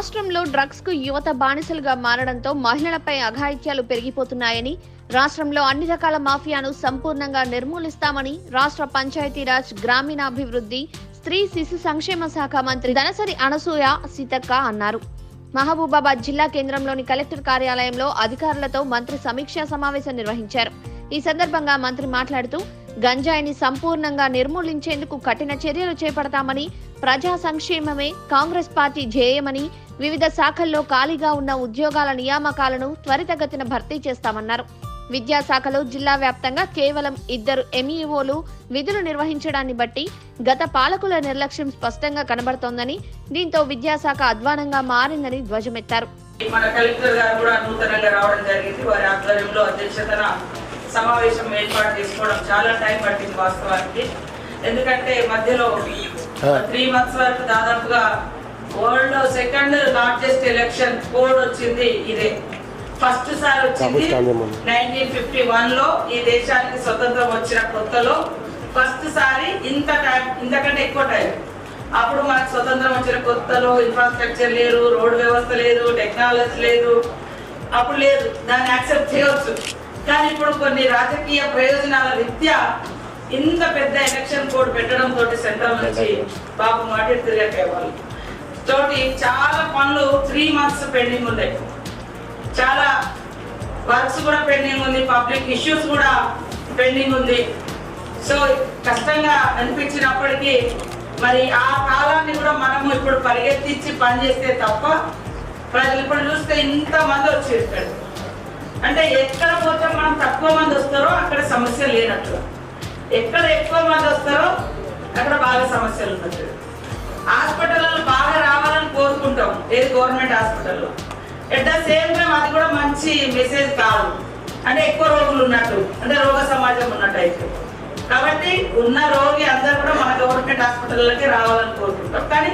రాష్ట్రంలో డ్రగ్స్కు యువత బానిసలుగా మారడంతో మహిళలపై అఘాయిత్యాలు పెరిగిపోతున్నాయని రాష్ట్రంలో అన్ని రకాల మాఫియాను సంపూర్ణంగా నిర్మూలిస్తామని రాష్ట్ర పంచాయతీరాజ్ గ్రామీణాభివృద్ధి స్త్రీ శిశు సంక్షేమ శాఖ మంత్రి ధనసరి అనసూయ సీతక్క అన్నారు. మహబూబాబాద్ జిల్లా కేంద్రంలోని కలెక్టర్ కార్యాలయంలో అధికారులతో మంత్రి సమీక్షా సమావేశం నిర్వహించారు. ఈ సందర్భంగా మంత్రి మాట్లాడుతూ గంజాయిని సంపూర్ణంగా నిర్మూలించేందుకు కఠిన చర్యలు చేపడతామని ప్రజా సంక్షేమమే కాంగ్రెస్ పార్టీ ధ్యేయమని వివిధ శాఖల్లో ఖాళీగా ఉన్న ఉద్యోగాల నియామకాలను త్వరితగతిన భర్తీ చేస్తామన్నారు. విద్యాశాఖలో జిల్లా వ్యాప్తంగా కేవలం ఇద్దరు ఎంఈఓలు విధులు నిర్వహించడాన్ని బట్టి గత పాలకుల నిర్లక్ష్యం స్పష్టంగా కనబడుతోందని దీంతో విద్యాశాఖ అధ్వానంగా మారిందని ధ్వజమెత్తారు. మన కలెక్టర్ గారు కూడా నూతనంగా రావడం జరిగింది. వారి ఆధ్వర్యంలో అధ్యక్షతన సమావేశం ఏర్పాటు చేసుకోవడం చాలా టైం పట్టింది వాస్తవానికి. ఎందుకంటే మధ్యలో త్రీ మంత్స్ వరకు దాదాపుగా world second largest election code వచ్చింది ఇదే. ఫస్ట్ సారి వచ్చింది నైన్టీన్ ఫిఫ్టీ వన్లో ఈ దేశానికి స్వతంత్రం వచ్చిన కొత్తలో ఫస్ట్ సారి ఇంత టైం ఇంతకంటే ఎక్కువ టైం అప్పుడు మనకు స్వతంత్రం వచ్చిన కొత్తలో ఇన్ఫ్రాస్ట్రక్చర్ లేదు రోడ్ వ్యవస్థ లేదు టెక్నాలజీ లేదు. అప్పుడు లేదు దాన్ని యాక్సెప్ట్ చేయవచ్చు. కానీ ఇప్పుడు కొన్ని రాజకీయ ప్రయోజనాల రీత్యా ఇంత పెద్ద ఎలక్షన్ కోడ్ పెట్టడం తోటి సెంట్రల్ నుంచి బాబు మాట తిరిగే వాళ్ళు తోటి చాలా పనులు త్రీ మంత్స్ పెండింగ్ ఉన్నాయి చాలా వర్క్స్ కూడా పెండింగ్ ఉంది పబ్లిక్ ఇష్యూస్ కూడా పెండింగ్ ఉంది. సో కష్టంగా అనిపించినప్పటికీ మరి ఆ కాలాన్ని కూడా మనము ఇప్పుడు పరిగెత్తించి పనిచేస్తే తప్ప ప్రజలు ఇప్పుడు చూస్తే ఇంత మంది వచ్చేస్తాడు అంటే ఎక్కడ పోతే మనం తక్కువ మంది వస్తారో అక్కడ సమస్య లేనట్లు. ఎక్కడ ఎక్కువ మంది వస్తారో అక్కడ బాగా సమస్యలు ఉన్నట్టు. హాస్పిటల్లో బాగా ఏది గవర్నమెంట్ హాస్పిటల్లో ఎట్ ద సేమ్ టైం అది కూడా మంచి మెసేజ్ కాదు. అంటే ఎక్కువ రోగులు ఉన్నట్టు అంటే రోగ సమాజం ఉన్నట్టు అయితే కాబట్టి ఉన్న రోగి అందరూ కూడా మన గవర్నమెంట్ హాస్పిటల్లోకి రావాలని కోరుకుంటాం. కానీ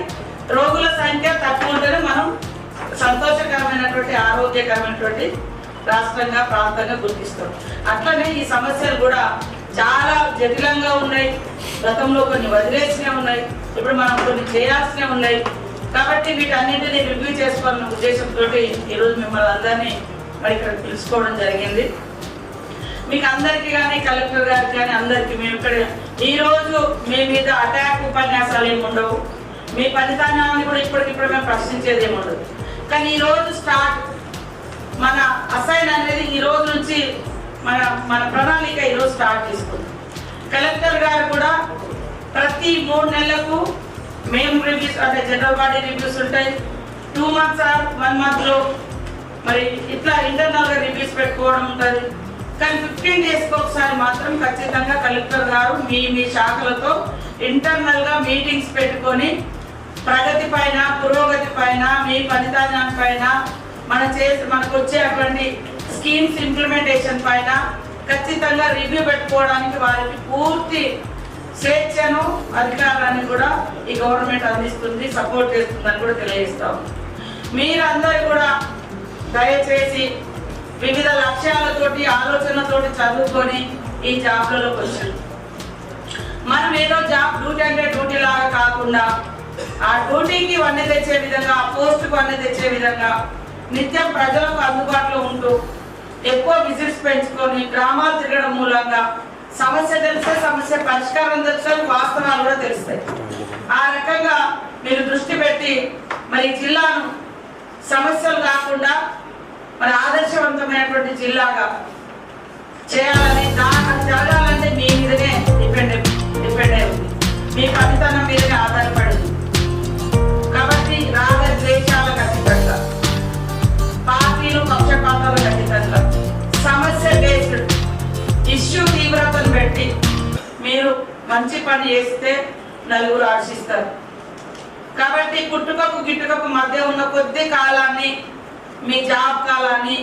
రోగుల సంఖ్య తక్కువ ఉంటేనే మనం సంతోషకరమైనటువంటి ఆరోగ్యకరమైనటువంటి రాష్ట్రంగా ప్రాంతంగా గుర్తిస్తాం. అట్లనే ఈ సమస్యలు కూడా చాలా జటిలంగా ఉన్నాయి. గతంలో కొన్ని వదిలేసినవి ఉన్నాయి. ఇప్పుడు మనం కొన్ని చేయాల్సినవి ఉన్నాయి. కాబట్టి వీటన్నింటినీ రివ్యూ చేసుకోవాలన్న ఉద్దేశంతో ఈరోజు మిమ్మల్ని అందరినీ మరి ఇక్కడ పిలుచుకోవడం జరిగింది. మీకు అందరికీ కానీ కలెక్టర్ గారికి కానీ అందరికీ మేము ఇక్కడ ఈ రోజు మీ మీద అటాక్ ఉపన్యాసాలు ఏమి ఉండవు. మీ ఫలితాన్ని కూడా ఇప్పటికిప్పుడు మేము ప్రశ్నించేది ఏమి ఉండదు. కానీ ఈరోజు స్టార్ట్ మన అసైన్ అనేది ఈ రోజు నుంచి మన మన ప్రణాళిక ఈ రోజు స్టార్ట్ చేసుకుంది. కలెక్టర్ గారు కూడా ప్రతి మూడు నెలలకు మేము రివ్యూస్ అంటే జనరల్ బాడీ రివ్యూస్ ఉంటాయి. టూ మంత్స్ ఆర్ వన్ మంత్లో మరి ఇట్లా ఇంటర్నల్గా రివ్యూస్ పెట్టుకోవడం ఉంటుంది. కానీ ఫిఫ్టీన్ డేస్కి ఒకసారి మాత్రం ఖచ్చితంగా కలెక్టర్ గారు మీ మీ శాఖలతో ఇంటర్నల్గా మీటింగ్స్ పెట్టుకొని ప్రగతి పైన పురోగతి పైన మీ ఫలితాన్ని పైన మన చేసి మనకు వచ్చేటువంటి స్కీమ్స్ ఇంప్లిమెంటేషన్ పైన ఖచ్చితంగా రివ్యూ పెట్టుకోవడానికి వారికి పూర్తి స్వేచ్ఛను అధికారాన్ని కూడా ఈ గవర్నమెంట్ అందిస్తుంది సపోర్ట్ చేస్తుందని కూడా తెలియజేస్తాం. మీరందరూ కూడా దయచేసి వివిధ లక్ష్యాలతోటి ఆలోచనతోటి చదువుకొని ఈ జాబ్లలోకి వచ్చారు మనం ఏదో జాబ్ డ్యూటీ అంటే డ్యూటీ లాగా కాకుండా ఆ డ్యూటీకి వన్నె తెచ్చే విధంగా ఆ పోస్ట్కి వన్నె తెచ్చే విధంగా నిత్యం ప్రజలకు అందుబాటులో ఉంటూ ఎక్కువ విజిట్స్ పెంచుకొని గ్రామాలు తిరగడం మూలంగా సమస్య తెలిస్తే సమస్య పరిష్కారం తెలుస్తాయి వాస్తవాలు కూడా తెలుస్తాయి. ఆ రకంగా మీరు దృష్టి పెట్టి మరి జిల్లాను సమస్యలు కాకుండా మరి ఆదర్శవంతమైనటువంటి జిల్లాగా చేయాలని దాని జరగాలంటే మీ మీదనే డిపెండ్ డిపెండ్ అయి ఉంది. మీ పనితనం మీదనే ఆధారపడింది ఇష్యూ తీవ్రతను పెట్టి మీరు మంచి పని చేస్తే నలుగురు ఆశిస్తారు. కాబట్టి పుట్టుకకు గిట్టుకకు మధ్య ఉన్న కొద్ది కాలాన్ని మీ జాబ్ కాలాన్ని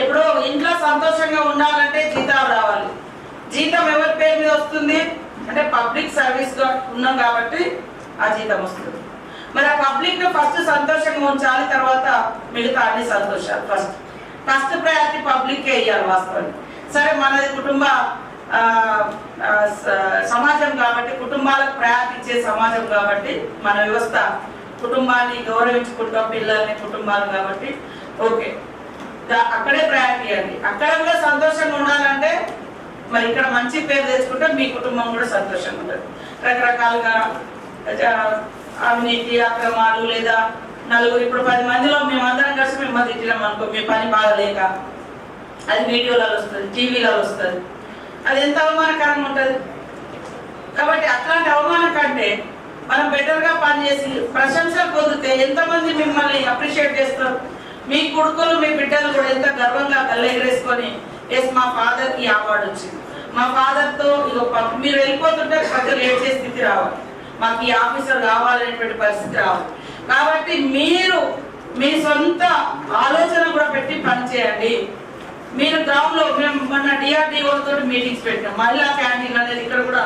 ఎప్పుడో ఇంట్లో సంతోషంగా ఉండాలంటే జీతాలు రావాలి. జీతం ఎవరి పేరు మీద వస్తుంది? అంటే పబ్లిక్ సర్వీస్ ఉన్నాం కాబట్టి ఆ జీతం వస్తుంది. మరి ఆ పబ్లిక్ను ఫస్ట్ సంతోషంగా ఉంచాలి తర్వాత మిగతా అన్ని సంతోషాలు. ఫస్ట్ ఫస్ట్ ప్రయారిటీ పబ్లిక్ ఇవ్వాలి వాస్తవానికి. సరే మనది కుటుంబ సమాజం కాబట్టి కుటుంబాలకు ప్రయాణించే ఇచ్చే సమాజం కాబట్టి మన వ్యవస్థ కుటుంబాన్ని గౌరవించుకుంటాం పిల్లల్ని కుటుంబాలు కాబట్టి ఓకే. అక్కడే ప్రయాణించండి అక్కడ కూడా సంతోషంగా ఉండాలంటే మరి ఇక్కడ మంచి పేరు తెచ్చుకుంటే మీ కుటుంబం కూడా సంతోషంగా ఉంటుంది. రకరకాలుగా అవినీతి అక్రమాలు లేదా నలుగురు ఇప్పుడు పది మందిలో మేమందరం కలిసి మిమ్మల్ని తిట్టినాం అనుకో మీ పని బాగలేక అది వీడియోలలో వస్తుంది టీవీలలో వస్తుంది. అది ఎంత అవమానకరంగా ఉంటుంది? కాబట్టి అట్లాంటి అవమానం కంటే మనం బెటర్గా పనిచేసి ప్రశంసలు పొందితే ఎంతమంది మిమ్మల్ని అప్రిషియేట్ చేస్తారు? మీ కొడుకులు మీ బిడ్డలు కూడా ఎంత గర్వంగా కళ్ళెగరేసుకొని ఎస్ మా ఫాదర్కి అవార్డు వచ్చింది. మా ఫాదర్తో ఇదో మీరు వెళ్ళిపోతుంటే ప్రజలు ఏడ్చే స్థితి రావాలి. మాకు ఈ ఆఫీసర్ కావాలనేటువంటి పరిస్థితి రావాలి. కాబట్టి మీరు మీ సొంత ఆలోచన కూడా పెట్టి పనిచేయండి. మీరు గ్రౌండ్లో మేము మొన్న డిఆర్డిఓ తోటి మీటింగ్స్ పెట్టాం. మహిళా క్యాంటీన్ అనేది ఇక్కడ కూడా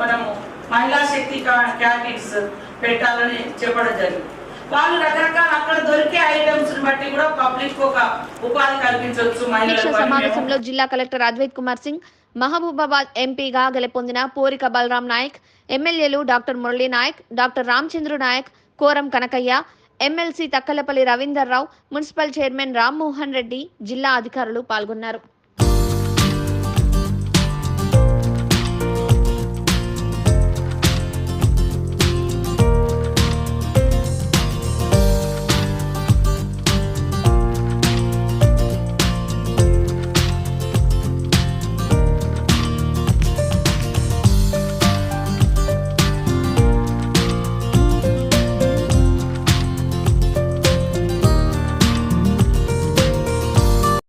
మనము మహిళా శక్తి క్యాంటీన్స్ పెట్టాలని చెప్పడం జరిగింది. వాళ్ళు రకరకాల అక్కడ దొరికే ఐటమ్స్ బట్టి కూడా పబ్లిక్ ఒక ఉపాధి కల్పించవచ్చు సమావేశంలో జిల్లా కలెక్టర్ అద్వైత్ కుమార్ సింగ్ మహబూబాబాద్ ఎంపీగా గెలుపొందిన పోరిక బలరాం నాయక్ ఎమ్మెల్యేలు doctor Murali Naik doctor Ramachandra Naik Koram Kanakaiah MLC Takkalapalli Ravinder Rao municipal chairman Rammohan Reddy జిల్లా అధికారులు పాల్గొన్నారు.